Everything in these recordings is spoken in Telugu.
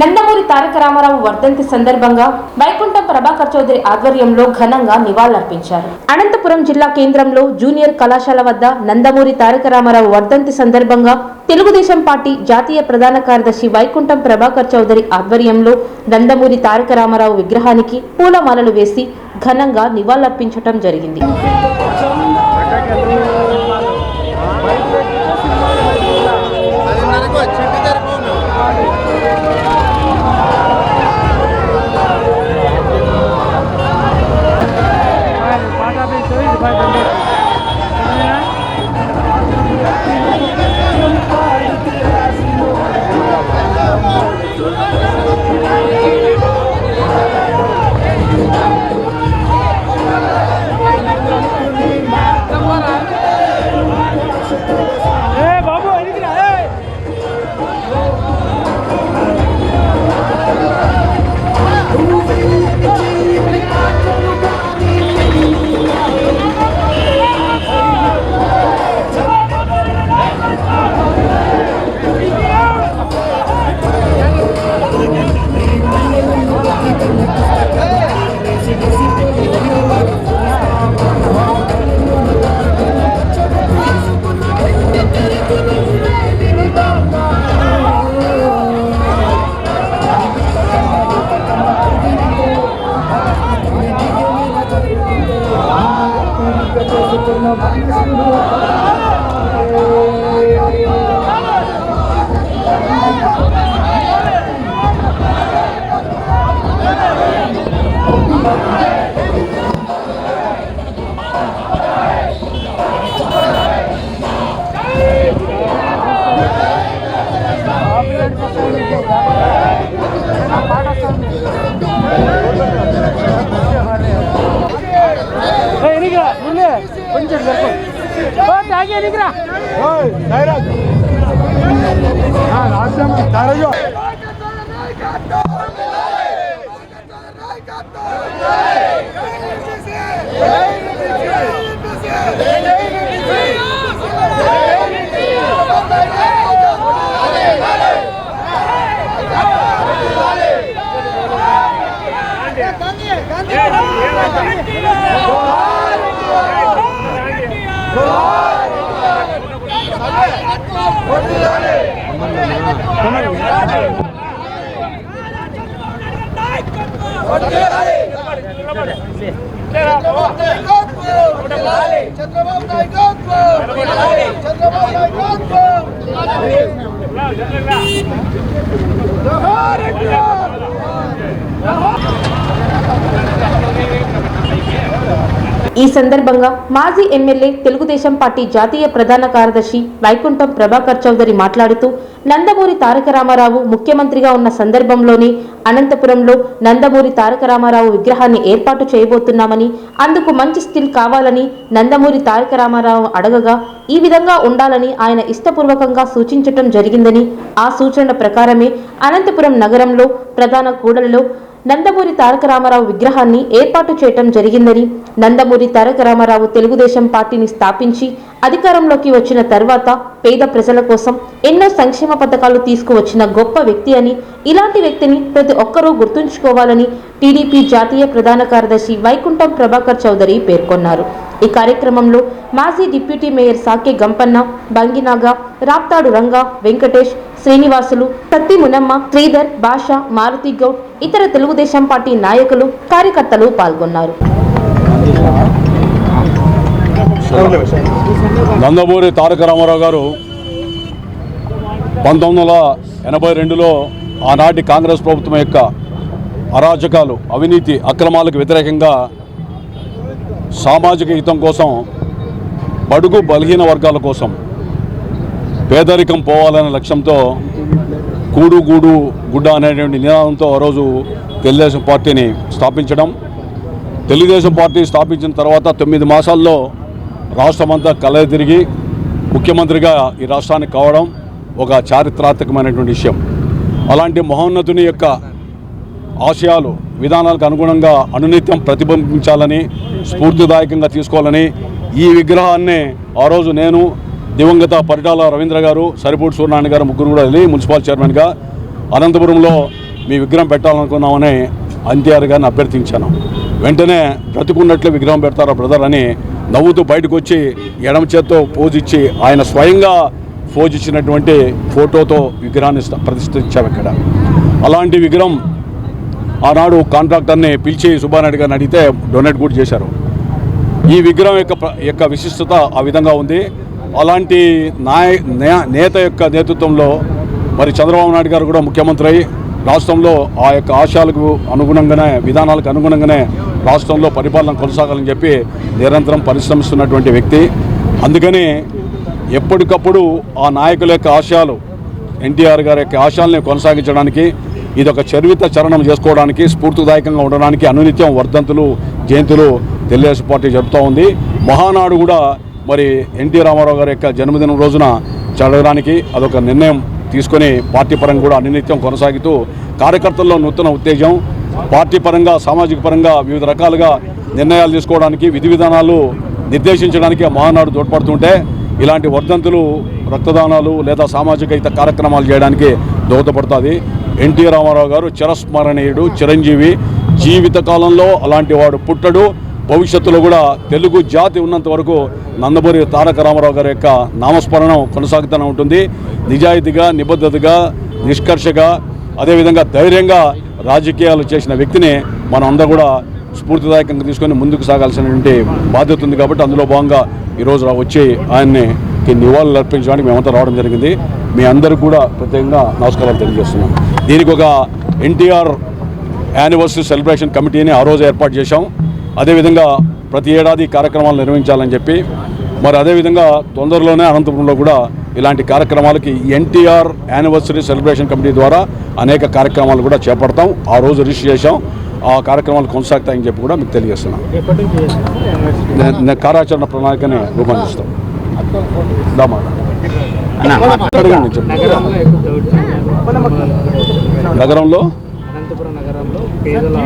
నందమూరి తారక రామారావు వర్ధంతి సందర్భంగా వైకుంఠం ప్రభాకర్ చౌదరి ఆధ్వర్యంలో ఘనంగా నివాళులర్పించారు. అనంతపురం జిల్లా కేంద్రంలో జూనియర్ కళాశాల వద్ద నందమూరి తారక రామారావు వర్ధంతి సందర్భంగా తెలుగుదేశం పార్టీ జాతీయ ప్రధాన కార్యదర్శి వైకుంఠం ప్రభాకర్ చౌదరి ఆధ్వర్యంలో నందమూరి తారక రామారావు విగ్రహానికి పూలమాలలు వేసి ఘనంగా నివాళులర్పించటం జరిగింది. చంద్రబాబు నాయకత్వం చంద్రబాబు ఈ సందర్భంగా మాజీ ఎమ్మెల్యే తెలుగుదేశం పార్టీ జాతీయ ప్రధాన కార్యదర్శి వైకుంఠం ప్రభాకర్ చౌదరి మాట్లాడుతూ నందమూరి తారక రామారావు ముఖ్యమంత్రిగా ఉన్న సందర్భంలోనే అనంతపురంలో నందమూరి తారక రామారావు విగ్రహాన్ని ఏర్పాటు చేయబోతున్నామని అందుకు మంచి స్టిల్ కావాలని నందమూరి తారక రామారావు అడగగా ఈ విధంగా ఉండాలని ఆయన ఇష్టపూర్వకంగా సూచించటం జరిగిందని ఆ సూచన ప్రకారమే అనంతపురం నగరంలో ప్రధాన కూడలిలో నందమూరి తారక రామారావు విగ్రహాన్ని ఏర్పాటు చేయటం జరిగిందని నందమూరి తారక రామారావు తెలుగుదేశం పార్టీని స్థాపించి అధికారంలోకి వచ్చిన తర్వాత పేద ప్రజల కోసం ఎన్నో సంక్షేమ పథకాలు తీసుకువచ్చిన గొప్ప వ్యక్తి అని ఇలాంటి వ్యక్తిని ప్రతి ఒక్కరూ గుర్తుంచుకోవాలని టీడీపీ జాతీయ ప్రధాన కార్యదర్శి వైకుంఠం ప్రభాకర్ చౌదరి పేర్కొన్నారు. ఈ కార్యక్రమంలో మాజీ డిప్యూటీ మేయర్ సాకే గంపన్న బంగినాగ రాప్తాడు రంగా వెంకటేష్ శ్రీనివాసులు తత్తి మునమ్మ శ్రీధర్ భాష మారుతి గౌడ్ ఇతర తెలుగుదేశం పార్టీ నాయకులు కార్యకర్తలు పాల్గొన్నారు. నందమూరి తారక రామారావు గారు పంతొమ్మిది వందల ఎనభై రెండులో ఆనాటి కాంగ్రెస్ ప్రభుత్వం యొక్క అరాచకాలు అవినీతి అక్రమాలకు వ్యతిరేకంగా సామాజిక హితం కోసం బడుగు బలహీన వర్గాల కోసం పేదరికం పోవాలనే లక్ష్యంతో కూడు గూడు గుడ్డ అనేటువంటి నినాదంతో ఆ రోజు తెలుగుదేశం పార్టీని స్థాపించడం. తెలుగుదేశం పార్టీ స్థాపించిన తర్వాత తొమ్మిది మాసాల్లో రాష్ట్రమంతా కలయ తిరిగి ముఖ్యమంత్రిగా ఈ రాష్ట్రానికి కావడం ఒక చారిత్రాత్మకమైనటువంటి విషయం. అలాంటి మహోన్నతుని యొక్క ఆశయాలు విధానాలకు అనుగుణంగా అనునిత్యం ప్రతిబింబించాలని స్ఫూర్తిదాయకంగా తీసుకోవాలని ఈ విగ్రహాన్ని ఆ రోజు నేను దివంగత పరిటాల రవీంద్ర గారు సరిపూడి సూర్యనారాయణ గారు ముగ్గురు కూడా వెళ్ళి మున్సిపల్ చైర్మన్గా అనంతపురంలో మీ విగ్రహం పెట్టాలనుకున్నామని ఎన్టీఆర్ గారిని అభ్యర్థించాను. వెంటనే బ్రతుకున్నట్లు విగ్రహం పెడతారా బ్రదర్ అని నవ్వుతూ బయటకు వచ్చి ఎడమ చేత్తో పోజ్ ఇచ్చి ఆయన స్వయంగా పోజ్ ఇచ్చినటువంటి ఫోటోతో విగ్రహాన్ని స్థ- ప్రతిష్ఠించాం ఇక్కడ. అలాంటి విగ్రహం ఆనాడు కాంట్రాక్టర్ని పిలిచి సుబ్బారెడ్డి గారిని అడిగితే డొనేట్ కూడా చేశారు. ఈ విగ్రహం యొక్క యొక్క విశిష్టత ఆ విధంగా ఉంది. అలాంటి నాయ నే- నేత యొక్క నేతృత్వంలో మరి చంద్రబాబు నాయుడు గారు కూడా ముఖ్యమంత్రి అయి రాష్ట్రంలో ఆ యొక్క ఆశయాలకు అనుగుణంగానే విధానాలకు అనుగుణంగానే రాష్ట్రంలో పరిపాలన కొనసాగాలని చెప్పి నిరంతరం పరిశ్రమిస్తున్నటువంటి వ్యక్తి. అందుకని ఎప్పటికప్పుడు ఆ నాయకుల యొక్క ఆశయాలు ఎన్టీఆర్ గారి యొక్క ఆశయాల్ని కొనసాగించడానికి ఇది ఒక చరిత్ర చరణం చేసుకోవడానికి స్ఫూర్తిదాయకంగా ఉండడానికి అనునిత్యం వర్ధంతులు జయంతులు తెలుగుదేశం పార్టీ జరుపుతూ ఉంది. మహానాడు కూడా మరి ఎన్టీ రామారావు గారి యొక్క జన్మదినం రోజున చదవడానికి అదొక నిర్ణయం తీసుకొని పార్టీ పరంగా కూడా అనునిత్యం కొనసాగుతూ కార్యకర్తల్లో నూతన ఉత్తేజం పార్టీ పరంగా సామాజిక పరంగా వివిధ రకాలుగా నిర్ణయాలు తీసుకోవడానికి విధి విధానాలు నిర్దేశించడానికి మహానాడు తోడ్పడుతుంటే ఇలాంటి వర్ధంతులు రక్తదానాలు లేదా సామాజిక ఇతర కార్యక్రమాలు చేయడానికి దోహదపడుతుంది. ఎన్టీ రామారావు గారు చిరస్మరణీయుడు చిరంజీవి. జీవితకాలంలో అలాంటి వాడు పుట్టడు. భవిష్యత్తులో కూడా తెలుగు జాతి ఉన్నంత వరకు నందమూరి తారక రామారావు గారి యొక్క నామస్మరణం కొనసాగుతూనే ఉంటుంది. నిజాయితీగా నిబద్ధతగా నిష్కర్షగా అదేవిధంగా ధైర్యంగా రాజకీయాలు చేసిన వ్యక్తిని మనం అందరూ కూడా స్ఫూర్తిదాయకంగా తీసుకొని ముందుకు సాగాల్సినటువంటి బాధ్యత ఉంది కాబట్టి అందులో భాగంగా ఈరోజు వచ్చి ఆయన్ని నివాళులు అర్పించడానికి మేమంతా రావడం జరిగింది. మీ అందరికీ కూడా ప్రత్యేకంగా నమస్కారాలు తెలియజేస్తున్నాం. దీనికి ఒక ఎన్టీఆర్ యానివర్సరీ సెలబ్రేషన్ కమిటీని ఆ రోజు ఏర్పాటు చేశాం. అదేవిధంగా ప్రతి ఏడాది కార్యక్రమాలు నిర్వహించాలని చెప్పి మరి అదేవిధంగా తొందరలోనే అనంతపురంలో కూడా ఇలాంటి కార్యక్రమాలకి ఎన్టీఆర్ యానివర్సరీ సెలబ్రేషన్ కమిటీ ద్వారా అనేక కార్యక్రమాలు కూడా చేపడతాం. ఆ రోజు రిజిస్టర్ చేశాం. ఆ కార్యక్రమాలు కొనసాగుతాయని చెప్పి కూడా మీకు తెలియజేస్తున్నాం. కార్యాచరణ ప్రణాళికని రూపొందిస్తాం. దామా. నగరంలో ఎక్కువ దౌర్జన్యాలు నగరంలో? అనంతపురం నగరంలో పేదల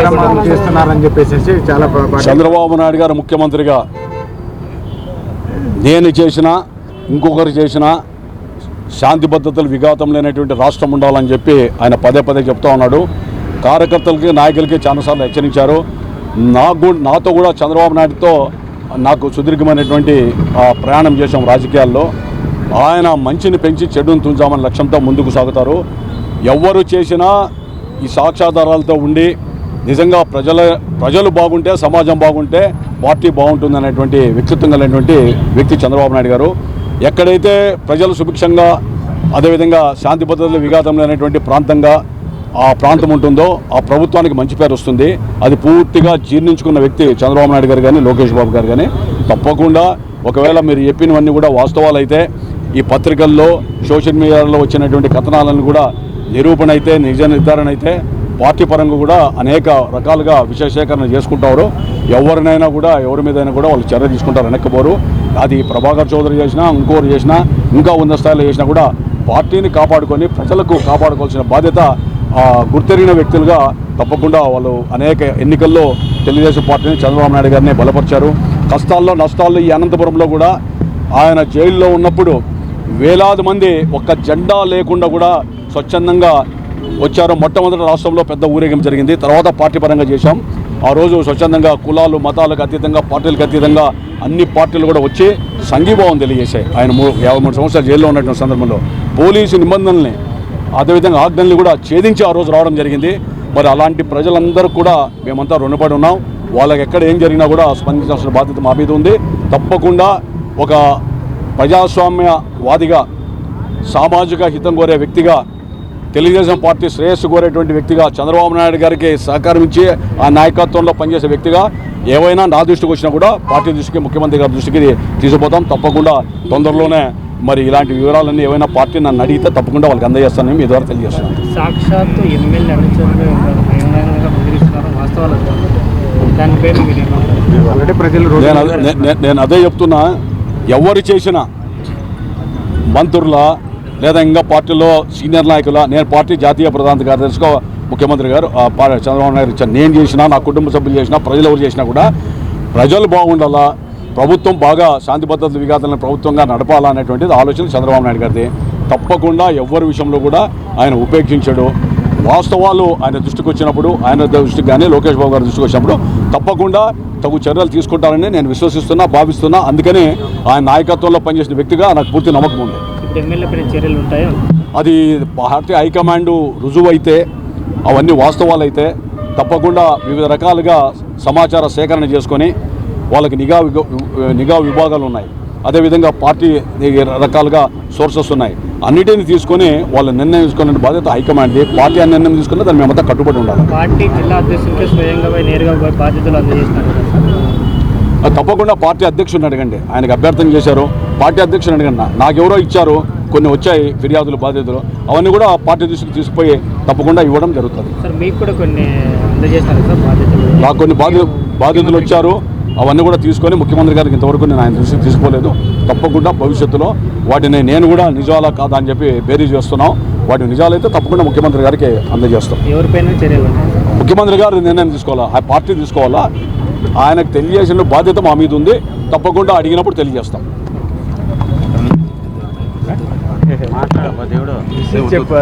అక్రమాలు చేస్తున్నారని చెప్పేసి చాలా ప- ప- చంద్రబాబు నాయుడు గారు ముఖ్యమంత్రిగా నేను చేసినా ఇంకొకరు చేసినా శాంతి భద్రతలు విఘాతం లేనటువంటి రాష్ట్రం ఉండాలని చెప్పి ఆయన పదే పదే చెప్తా ఉన్నాడు. కార్యకర్తలకి నాయకులకి చాలాసార్లు హెచ్చరించారు. నాకు కూడా- నాతో కూడా చంద్రబాబు నాయుడుతో నాకు సుదీర్ఘమైనటువంటి ప్రయాణం చేశాం రాజకీయాల్లో. ఆయన మంచిని పెంచి చెడును తుంచామని లక్ష్యంతో ముందుకు సాగుతారు. ఎవ్వరు చేసినా ఈ సాక్ష్యాధారాలతో ఉండి నిజంగా ప్రజల ప్రజలు బాగుంటే సమాజం బాగుంటే పార్టీ బాగుంటుంది అనేటువంటి వ్యక్తిత్వం కలిగినటువంటి వ్యక్తి చంద్రబాబు నాయుడు గారు. ఎక్కడైతే ప్రజలు సుభిక్షంగా అదేవిధంగా శాంతి భద్రతలు విఘాతం లేనటువంటి ప్రాంతంగా ఆ ప్రాంతం ఉంటుందో ఆ ప్రభుత్వానికి మంచి పేరు వస్తుంది. అది పూర్తిగా జీర్ణించుకున్న వ్యక్తి చంద్రబాబు నాయుడు గారు కానీ లోకేష్ బాబు గారు కానీ తప్పకుండా ఒకవేళ మీరు చెప్పినవన్నీ కూడా వాస్తవాలు అయితే ఈ పత్రికల్లో సోషల్ మీడియాలో వచ్చినటువంటి కథనాలను కూడా నిరూపణ అయితే నిజ నిర్ధారణ అయితే పార్టీ పరంగా కూడా అనేక రకాలుగా విశేషీకరణ సేకరణ చేసుకుంటారు. ఎవరినైనా కూడా ఎవరి మీదైనా కూడా వాళ్ళు చర్య తీసుకుంటారు వెనక్కిపోరు. అది ప్రభాకర్ చౌదరి చేసినా ఇంకోరు చేసినా ఇంకా ఉన్న స్థాయిలో చేసినా కూడా పార్టీని కాపాడుకొని ప్రజలకు కాపాడుకోవాల్సిన బాధ్యత గుర్తెరిగిన వ్యక్తులుగా తప్పకుండా వాళ్ళు అనేక ఎన్నికల్లో తెలుగుదేశం పార్టీని చంద్రబాబు నాయుడు గారిని బలపరిచారు. కష్టాల్లో నష్టాల్లో ఈ అనంతపురంలో కూడా ఆయన జైల్లో ఉన్నప్పుడు వేలాది మంది ఒక్క జెండా లేకుండా కూడా స్వచ్ఛందంగా వచ్చారు. మొట్టమొదటి రాష్ట్రంలో పెద్ద ఊరేగింపు జరిగింది. తర్వాత పార్టీ పరంగా చేశాం. ఆ రోజు స్వచ్ఛందంగా కులాలు మతాలకు అతీతంగా పార్టీలకు అతీతంగా అన్ని పార్టీలు కూడా వచ్చి సంఘీభావం తెలియజేశాయి. ఆయన మూడు యాభై మూడు సంవత్సరాలు జైల్లో ఉన్నటువంటి సందర్భంలో పోలీసు నిబంధనల్ని అదేవిధంగా ఆజ్ఞల్ని కూడా ఛేదించి ఆ రోజు రావడం జరిగింది. మరి అలాంటి ప్రజలందరూ కూడా మేమంతా రుణపడి ఉన్నాం. వాళ్ళకి ఎక్కడ ఏం జరిగినా కూడా స్పందించాల్సిన బాధ్యత మా మీద ఉంది. తప్పకుండా ఒక ప్రజాస్వామ్యవాదిగా సామాజిక హితం కోరే వ్యక్తిగా తెలుగుదేశం పార్టీ శ్రేయస్సు కోరేటువంటి వ్యక్తిగా చంద్రబాబు నాయుడు గారికి సహకారం ఇచ్చి ఆ నాయకత్వంలో పనిచేసే వ్యక్తిగా ఏవైనా నా దృష్టికి వచ్చినా కూడా పార్టీ దృష్టికి ముఖ్యమంత్రి గారి దృష్టికి తీసుకుపోతాం. తప్పకుండా తొందరలోనే మరి ఇలాంటి వివరాలన్నీ ఏవైనా పార్టీ నన్ను అడిగితే తప్పకుండా వాళ్ళకి అందజేస్తానని మీ ద్వారా తెలియజేస్తున్నాను. సాక్షాత్తు ఎమ్మెల్యే నేను నేను అదే చెప్తున్నా ఎవరు చేసినా మంత్రుల లేదా ఇంకా పార్టీలో సీనియర్ నాయకుల నేను పార్టీ జాతీయ ప్రధాన కార్యదర్శిగా ముఖ్యమంత్రి గారు చంద్రబాబు నాయుడు నేను చేసినా నా కుటుంబ సభ్యులు చేసినా ప్రజలు ఎవరు చేసినా కూడా ప్రజలు బాగుండాలా ప్రభుత్వం బాగా శాంతి భద్రత విఘాతాలను ప్రభుత్వంగా నడపాలా అనేటువంటిది ఆలోచన చంద్రబాబు నాయుడు గారిది. తప్పకుండా ఎవరి విషయంలో కూడా ఆయన ఉపేక్షించాడు. వాస్తవాలు ఆయన దృష్టికి వచ్చినప్పుడు ఆయన దృష్టికి కానీ లోకేష్ బాబు గారి దృష్టికి వచ్చినప్పుడు తప్పకుండా తగు చర్యలు తీసుకుంటారని నేను విశ్వసిస్తున్నా భావిస్తున్నా. అందుకని ఆయన నాయకత్వంలో పనిచేసిన వ్యక్తిగా నాకు పూర్తి నమ్మకం ఉంది. చర్యలు ఉంటాయో? అది పార్టీ హైకమాండ్ రుజువు అయితే అవన్నీ వాస్తవాలు అయితే తప్పకుండా వివిధ రకాలుగా సమాచార సేకరణ చేసుకొని వాళ్ళకి నిఘా నిఘా విభాగాలు ఉన్నాయి. అదేవిధంగా పార్టీ రకాలుగా సోర్సెస్ ఉన్నాయి. అన్నిటిని తీసుకొని వాళ్ళ నిర్ణయం తీసుకునే బాధ్యత హైకమాండ్ది పార్టీ ఆ నిర్ణయం తీసుకున్న దాన్ని మేమంతా కట్టుబడి ఉండాలి. పార్టీ జిల్లా అధ్యక్షుడికి స్వయంగా నేరుగా బాధ్యతలు అందజేస్తున్నారు తప్పకుండా పార్టీ అధ్యక్షుడిని అడగండి. ఆయనకు అభ్యర్థన చేశారు. పార్టీ అధ్యక్షుని అడగండి. నాకెవరో ఇచ్చారు. కొన్ని వచ్చాయి ఫిర్యాదులు బాధ్యతలు. అవన్నీ కూడా పార్టీ దృష్టికి తీసుకుపోయి తప్పకుండా ఇవ్వడం జరుగుతుంది. సార్ మీకు కూడా కొన్ని నాకు కొన్ని బాధ్య బాధ్యతలు వచ్చారు. అవన్నీ కూడా తీసుకొని ముఖ్యమంత్రి గారికి ఇంతవరకు నేను ఆయన దృష్టికి తీసుకోలేదు. తప్పకుండా భవిష్యత్తులో వాటిని నేను కూడా నిజాలా కాదా అని చెప్పి బేరీ చేస్తున్నాం. వాటి నిజాలైతే తప్పకుండా ముఖ్యమంత్రి గారికి అందజేస్తాం. ముఖ్యమంత్రి గారు నిర్ణయం తీసుకోవాలా? ఆ పార్టీ తీసుకోవాలా? ఆయనకు తెలియజేసిన బాధ్యత మా మీద ఉంది. తప్పకుండా అడిగినప్పుడు తెలియజేస్తాం. చెప్పు.